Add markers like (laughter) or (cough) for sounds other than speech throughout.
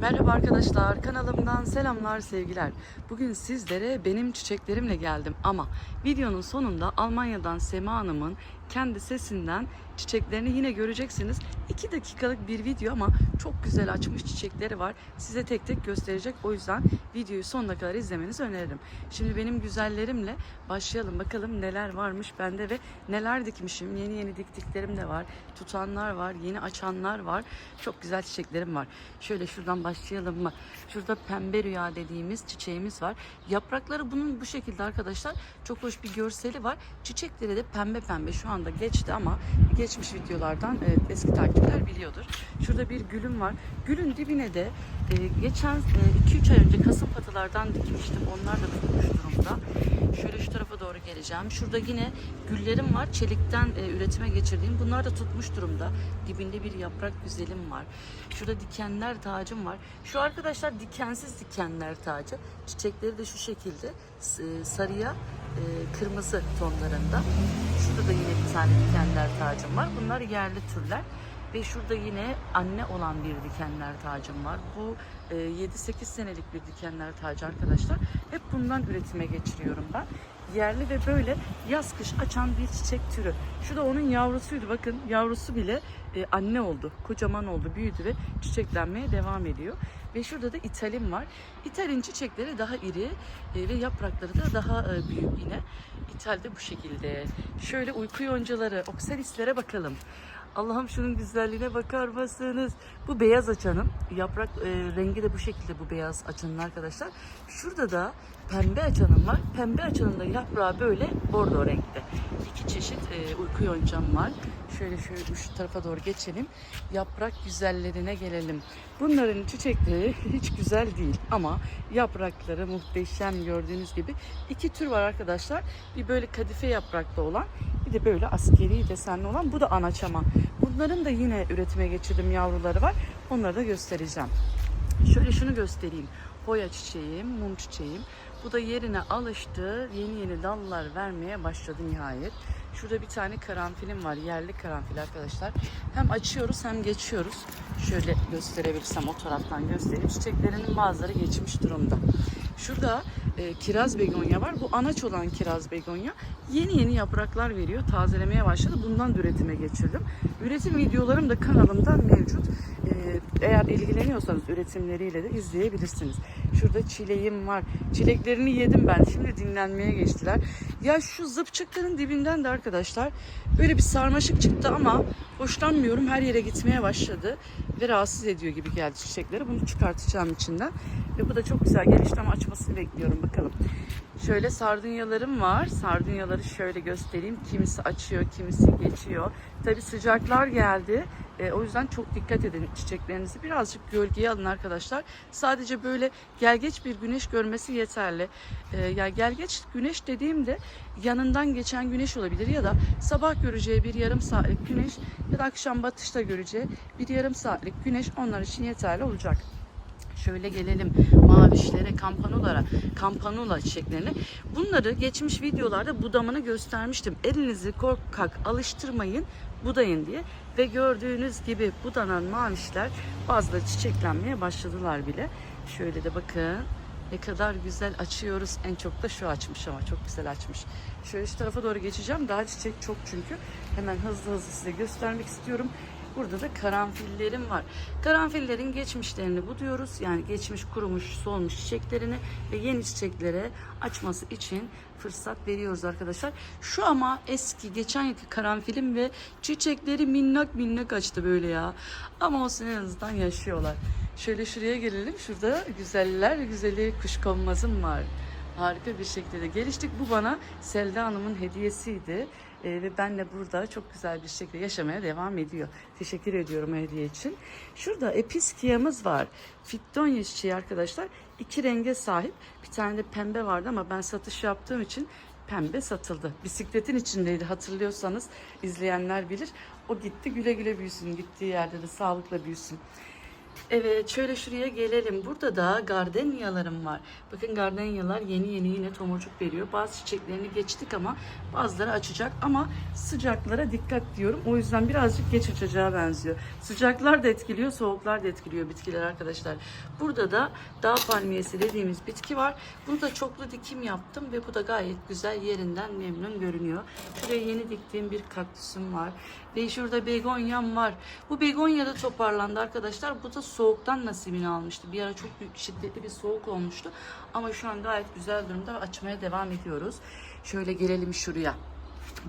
Merhaba arkadaşlar, kanalımdan selamlar, sevgiler. Bugün sizlere benim çiçeklerimle geldim ama videonun sonunda Almanya'dan Sema Hanım'ın kendi sesinden çiçeklerini yine göreceksiniz. 2 dakikalık bir video ama çok güzel açmış çiçekleri var. Size tek tek gösterecek. O yüzden videoyu sonuna kadar izlemenizi öneririm. Şimdi benim güzellerimle başlayalım. Bakalım neler varmış bende ve neler dikmişim. Yeni yeni diktiklerim de var. Tutanlar var, yeni açanlar var. Çok güzel çiçeklerim var. Şöyle şuradan başlayalım mı? Şurada pembe rüya dediğimiz çiçeğimiz var. Yaprakları bunun bu şekilde arkadaşlar. Çok hoş bir görseli var. Çiçekleri de pembe pembe şu anda geçti ama geçmiş videolardan evet, eski takipçiler biliyordur. Şurada bir gülüm var. Gülün dibine de e, geçen 2-3 ay önce kasım patılardan dikmiştim. Onlar da tutmuş durumda. Şöyle şu tarafa doğru geleceğim. Şurada yine güllerim var. Çelikten e, üretime geçirdiğim. Bunlar da tutmuş durumda. Dibinde bir yaprak güzelim var. Şurada dikenler tacım var. Şu arkadaşlar dikensiz dikenler tacı. Çiçekleri de şu şekilde s- sarıya e, kırmızı tonlarında. Şurada da yine bir tane dikenler tacım var. Bunlar yerli türler. Ve şurada yine anne olan bir dikenler tacım var. Bu e, 7-8 senelik bir dikenler tacı arkadaşlar. Hep bundan üretime geçiriyorum ben. Yerli ve böyle yaz kış açan bir çiçek türü. Şu da onun yavrusuydu. Bakın yavrusu bile e, anne oldu. Kocaman oldu, büyüdü ve çiçeklenmeye devam ediyor. Ve şurada da italim var. İtalin çiçekleri daha iri e, ve yaprakları da daha e, büyük yine. İthal de bu şekilde. Şöyle uyku yoncaları, oksalislere bakalım. Allah'ım şunun güzelliğine bakar mısınız? Bu beyaz açanın yaprak e, rengi de bu şekilde bu beyaz açanın arkadaşlar. Şurada da pembe açanın var. Pembe açanın da yaprağı böyle bordo renkte. İki çeşit e, uyku yoncam var. Şöyle şöyle şu tarafa doğru geçelim. Yaprak güzellerine gelelim. Bunların çiçekleri (laughs) hiç güzel değil ama yaprakları muhteşem gördüğünüz gibi. iki tür var arkadaşlar. Bir böyle kadife yapraklı olan bir de böyle askeri desenli olan. Bu da anaçama. Bunların da yine üretime geçirdim yavruları var. Onları da göstereceğim. Şöyle şunu göstereyim. Hoya çiçeğim, mum çiçeğim. Bu da yerine alıştı. Yeni yeni dallar vermeye başladı nihayet. Şurada bir tane karanfilim var. Yerli karanfil arkadaşlar. Hem açıyoruz hem geçiyoruz. Şöyle gösterebilirsem o taraftan göstereyim. Çiçeklerinin bazıları geçmiş durumda. Şurada e, kiraz begonya var. Bu anaç olan kiraz begonya yeni yeni yapraklar veriyor. Tazelemeye başladı. Bundan da üretime geçirdim. Üretim videolarım da kanalımda mevcut. E, eğer ilgileniyorsanız üretimleriyle de izleyebilirsiniz. Şurada çileğim var. Çileklerini yedim ben. Şimdi dinlenmeye geçtiler. Ya şu zıpçıkların dibinden de arkadaşlar böyle bir sarmaşık çıktı ama hoşlanmıyorum. Her yere gitmeye başladı ve rahatsız ediyor gibi geldi çiçekleri. Bunu çıkartacağım içinden. Ve bu da çok güzel gelişti ama açmasını bekliyorum bakalım. Şöyle sardunyalarım var. Sardunyaları şöyle göstereyim. Kimisi açıyor, kimisi geçiyor. Tabi sıcaklar geldi. E, o yüzden çok dikkat edin çiçeklerinizi. Birazcık gölgeye alın arkadaşlar. Sadece böyle gelgeç bir güneş görmesi yeterli. E, ya gelgeç güneş dediğimde yanından geçen güneş olabilir ya da sabah göreceği bir yarım saatlik güneş ya da akşam batışta göreceği bir yarım saatlik güneş onlar için yeterli olacak. Şöyle gelelim mavişlere, kampanulara, kampanula çiçeklerine. Bunları geçmiş videolarda budamını göstermiştim. Elinizi korkak alıştırmayın, budayın diye. Ve gördüğünüz gibi budanan mavişler bazıları çiçeklenmeye başladılar bile. Şöyle de bakın ne kadar güzel açıyoruz. En çok da şu açmış ama çok güzel açmış. Şöyle şu tarafa doğru geçeceğim. Daha çiçek çok çünkü. Hemen hızlı hızlı size göstermek istiyorum. Burada da karanfillerim var. Karanfillerin geçmişlerini buduyoruz. Yani geçmiş kurumuş, solmuş çiçeklerini ve yeni çiçeklere açması için fırsat veriyoruz arkadaşlar. Şu ama eski geçen yılki karanfilim ve çiçekleri minnak minnak açtı böyle ya. Ama olsun en azından yaşıyorlar. Şöyle şuraya gelelim. Şurada güzeller güzeli kuşkonmazım var. Harika bir şekilde geliştik. Bu bana Selda Hanım'ın hediyesiydi. Ee, ve ben de burada çok güzel bir şekilde yaşamaya devam ediyor. Teşekkür ediyorum hediye için. Şurada episkiyamız var. Fittonya çiçeği arkadaşlar. iki renge sahip. Bir tane de pembe vardı ama ben satış yaptığım için pembe satıldı. Bisikletin içindeydi hatırlıyorsanız izleyenler bilir. O gitti güle güle büyüsün. Gittiği yerde de sağlıkla büyüsün. Evet şöyle şuraya gelelim. Burada da gardeniyalarım var. Bakın gardeniyalar yeni yeni yine tomurcuk veriyor. Bazı çiçeklerini geçtik ama bazıları açacak. Ama sıcaklara dikkat diyorum. O yüzden birazcık geç açacağı benziyor. Sıcaklar da etkiliyor, soğuklar da etkiliyor bitkiler arkadaşlar. Burada da dağ palmiyesi dediğimiz bitki var. Bunu da çoklu dikim yaptım ve bu da gayet güzel yerinden memnun görünüyor. Şuraya yeni diktiğim bir kaktüsüm var. Ve şurada begonyam var. Bu begonya da toparlandı arkadaşlar. Bu da soğuktan nasibini almıştı. Bir ara çok büyük şiddetli bir soğuk olmuştu. Ama şu an gayet güzel durumda açmaya devam ediyoruz. Şöyle gelelim şuraya.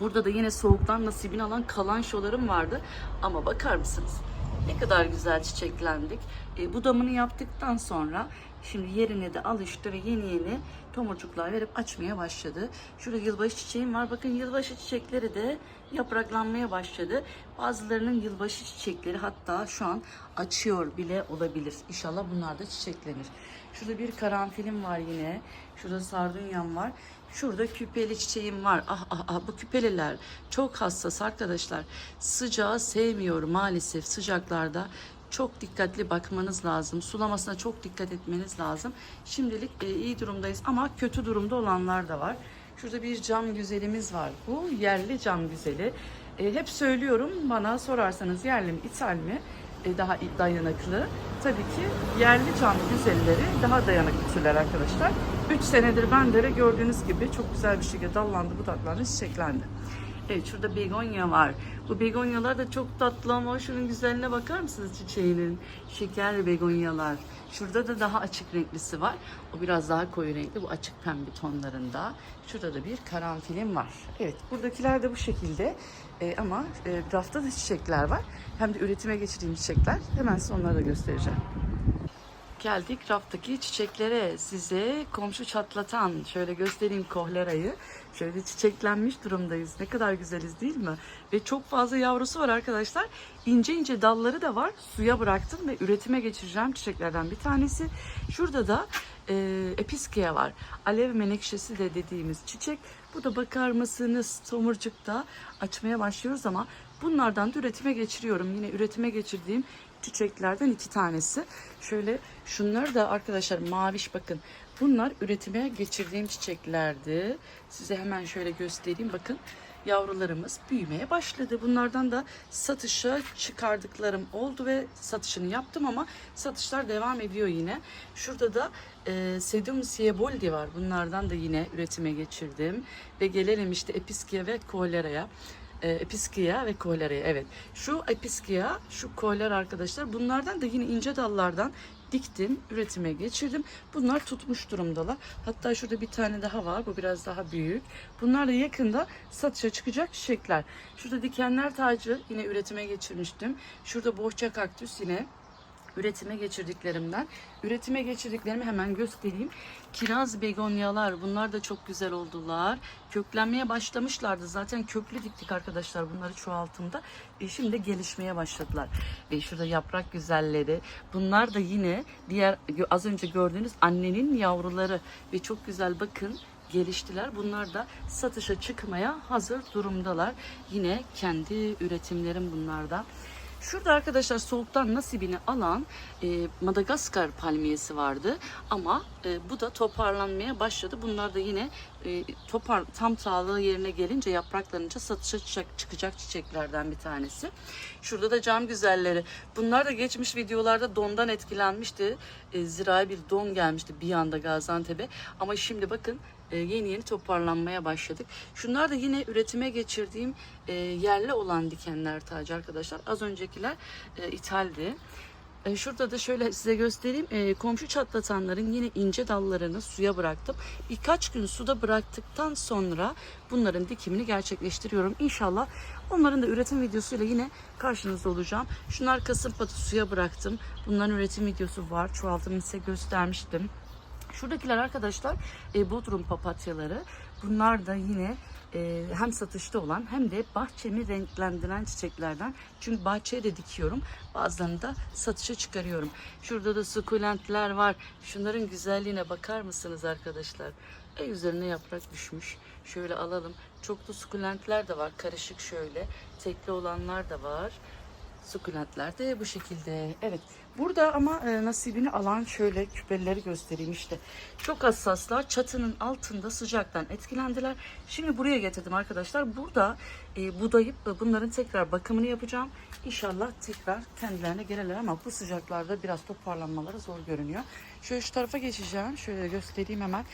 Burada da yine soğuktan nasibini alan kalan şolarım vardı. Ama bakar mısınız? Ne kadar güzel çiçeklendik. E, budamını yaptıktan sonra şimdi yerine de alıştı ve yeni yeni tomurcuklar verip açmaya başladı. Şurada yılbaşı çiçeğim var. Bakın yılbaşı çiçekleri de yapraklanmaya başladı. Bazılarının yılbaşı çiçekleri hatta şu an açıyor bile olabilir. İnşallah bunlar da çiçeklenir. Şurada bir karanfilim var yine. Şurada sardunyam var. Şurada küpeli çiçeğim var. Ah ah ah bu küpeliler çok hassas arkadaşlar. Sıcağı sevmiyor maalesef sıcaklarda. Çok dikkatli bakmanız lazım. Sulamasına çok dikkat etmeniz lazım. Şimdilik e, iyi durumdayız ama kötü durumda olanlar da var. Şurada bir cam güzelimiz var. Bu yerli cam güzeli. E, hep söylüyorum bana sorarsanız yerli mi ithal mi? E, daha dayanıklı. Tabii ki yerli cam güzelleri daha dayanıklı türler arkadaşlar. 3 senedir bende de gördüğünüz gibi çok güzel bir şekilde dallandı, budaklandı, çiçeklendi. Evet şurada begonya var. Bu begonyalar da çok tatlı ama şunun güzelliğine bakar mısınız çiçeğinin? Şeker begonyalar. Şurada da daha açık renklisi var. O biraz daha koyu renkli. Bu açık pembe tonlarında. Şurada da bir karanfilim var. Evet buradakiler de bu şekilde. Ee, ama e, rafta da çiçekler var. Hem de üretime geçirdiğim çiçekler. Hemen size onları da göstereceğim. Geldik raftaki çiçeklere. Size komşu çatlatan, şöyle göstereyim kohlerayı. Şöyle çiçeklenmiş durumdayız. Ne kadar güzeliz değil mi? Ve çok fazla yavrusu var arkadaşlar. İnce ince dalları da var. Suya bıraktım ve üretime geçireceğim çiçeklerden bir tanesi. Şurada da e, episkea var. Alev menekşesi de dediğimiz çiçek. Bu da bakar mısınız tomurcukta açmaya başlıyoruz ama bunlardan da üretime geçiriyorum. Yine üretime geçirdiğim çiçeklerden iki tanesi. Şöyle şunlar da arkadaşlar maviş bakın. Bunlar üretime geçirdiğim çiçeklerdi. Size hemen şöyle göstereyim. Bakın yavrularımız büyümeye başladı. Bunlardan da satışa çıkardıklarım oldu ve satışını yaptım ama satışlar devam ediyor yine. Şurada da e, Sedum Sieboldi var. Bunlardan da yine üretime geçirdim. Ve gelelim işte Episkia ve Kolera'ya e, episkia ve koleraya evet. Şu episkia, şu koler arkadaşlar bunlardan da yine ince dallardan diktim, üretime geçirdim. Bunlar tutmuş durumdalar. Hatta şurada bir tane daha var. Bu biraz daha büyük. Bunlar da yakında satışa çıkacak çiçekler. Şurada dikenler tacı yine üretime geçirmiştim. Şurada bohça kaktüs yine üretime geçirdiklerimden. Üretime geçirdiklerimi hemen göstereyim. Kiraz begonyalar bunlar da çok güzel oldular. Köklenmeye başlamışlardı. Zaten köklü diktik arkadaşlar bunları çoğaltımda. E şimdi gelişmeye başladılar. Ve şurada yaprak güzelleri. Bunlar da yine diğer az önce gördüğünüz annenin yavruları. Ve çok güzel bakın geliştiler. Bunlar da satışa çıkmaya hazır durumdalar. Yine kendi üretimlerim bunlarda. Şurada arkadaşlar soğuktan nasibini alan e, Madagaskar palmiyesi vardı ama e, bu da toparlanmaya başladı. Bunlar da yine e, topar tam sağlığı yerine gelince yapraklanınca satışa çıkacak, çıkacak çiçeklerden bir tanesi. Şurada da cam güzelleri. Bunlar da geçmiş videolarda dondan etkilenmişti. E, zirai bir don gelmişti bir anda Gaziantep'e. Ama şimdi bakın yeni yeni toparlanmaya başladık. Şunlar da yine üretime geçirdiğim e, yerli olan dikenler tacı arkadaşlar. Az öncekiler e, ithaldi. E, Şurada da şöyle size göstereyim. E, komşu çatlatanların yine ince dallarını suya bıraktım. Birkaç gün suda bıraktıktan sonra bunların dikimini gerçekleştiriyorum. İnşallah onların da üretim videosuyla yine karşınızda olacağım. Şunlar kasımpatı suya bıraktım. Bunların üretim videosu var. Çoğaltımını size göstermiştim. Şuradakiler arkadaşlar e, Bodrum papatyaları. Bunlar da yine e, hem satışta olan hem de bahçemi renklendiren çiçeklerden. Çünkü bahçeye de dikiyorum. Bazılarını da satışa çıkarıyorum. Şurada da sukulentler var. Şunların güzelliğine bakar mısınız arkadaşlar? E, üzerine yaprak düşmüş. Şöyle alalım. Çoklu sukulentler de var. Karışık şöyle. Tekli olanlar da var. Sukulentler de bu şekilde. Evet. Burada ama e, nasibini alan şöyle küpeleri göstereyim işte. Çok hassaslar. Çatının altında sıcaktan etkilendiler. Şimdi buraya getirdim arkadaşlar. Burada e, budayıp e, bunların tekrar bakımını yapacağım. İnşallah tekrar kendilerine gelirler ama bu sıcaklarda biraz toparlanmaları zor görünüyor. Şöyle şu tarafa geçeceğim. Şöyle göstereyim hemen.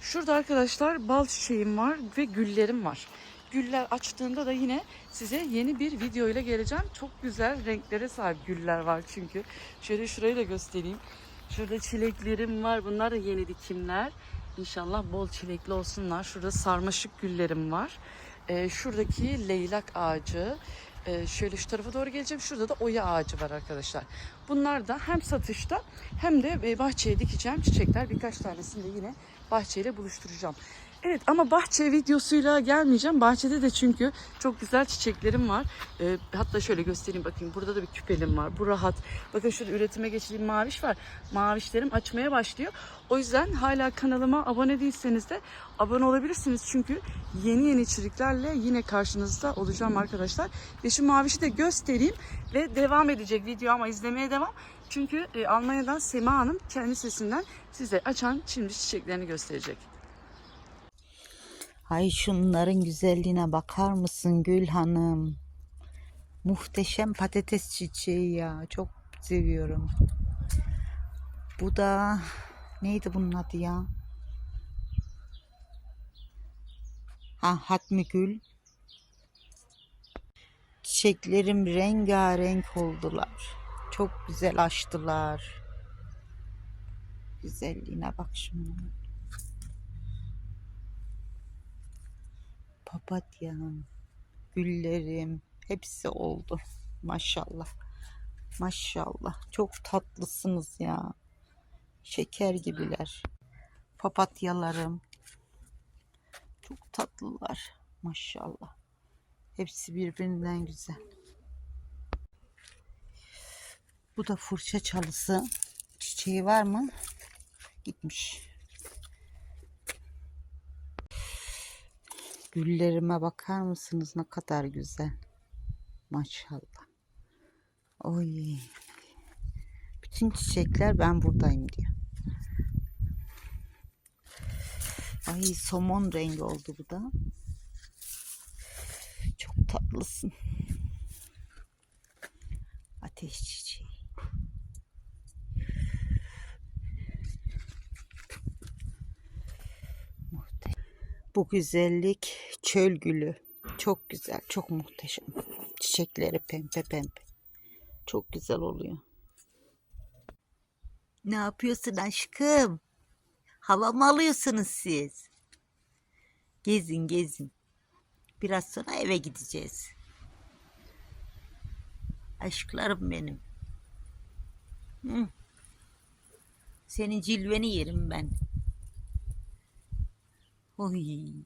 Şurada arkadaşlar bal çiçeğim var ve güllerim var. Güller açtığında da yine size yeni bir video ile geleceğim. Çok güzel renklere sahip güller var çünkü. Şöyle şurayı da göstereyim. Şurada çileklerim var. Bunlar da yeni dikimler. İnşallah bol çilekli olsunlar. Şurada sarmaşık güllerim var. Ee, şuradaki leylak ağacı. Ee, şöyle şu tarafa doğru geleceğim. Şurada da oya ağacı var arkadaşlar. Bunlar da hem satışta hem de e, bahçeye dikeceğim çiçekler. Birkaç tanesini de yine bahçeyle buluşturacağım. Evet ama bahçe videosuyla gelmeyeceğim. Bahçede de çünkü çok güzel çiçeklerim var. Ee, hatta şöyle göstereyim bakayım. Burada da bir küpelim var. Bu rahat. Bakın şurada üretime geçtiğim maviş var. Mavişlerim açmaya başlıyor. O yüzden hala kanalıma abone değilseniz de abone olabilirsiniz. Çünkü yeni yeni içeriklerle yine karşınızda olacağım arkadaşlar. Ve şu mavişi de göstereyim ve devam edecek video ama izlemeye devam. Çünkü e, Almanya'dan Sema Hanım kendi sesinden size açan şimdi çiçeklerini gösterecek. Ay şunların güzelliğine bakar mısın Gül Hanım? Muhteşem patates çiçeği ya. Çok seviyorum. Bu da neydi bunun adı ya? Ha Hatmi Gül. Çiçeklerim rengarenk oldular. Çok güzel açtılar. Güzelliğine bak şunun. Papatyam, güllerim hepsi oldu. Maşallah. Maşallah. Çok tatlısınız ya. Şeker gibiler. Papatyalarım. Çok tatlılar. Maşallah. Hepsi birbirinden güzel. Bu da fırça çalısı. Çiçeği var mı? Gitmiş. Güllerime bakar mısınız ne kadar güzel. Maşallah. Oy. Bütün çiçekler ben buradayım diyor. Ay somon rengi oldu bu da. Çok tatlısın. Ateş çiçeği. Muhteşem. Bu güzellik çöl gülü. Çok güzel, çok muhteşem. Çiçekleri pembe pembe. Çok güzel oluyor. Ne yapıyorsun aşkım? Hava mı alıyorsunuz siz? Gezin gezin. Biraz sonra eve gideceğiz. Aşklarım benim. Hı. Senin cilveni yerim ben. Oy.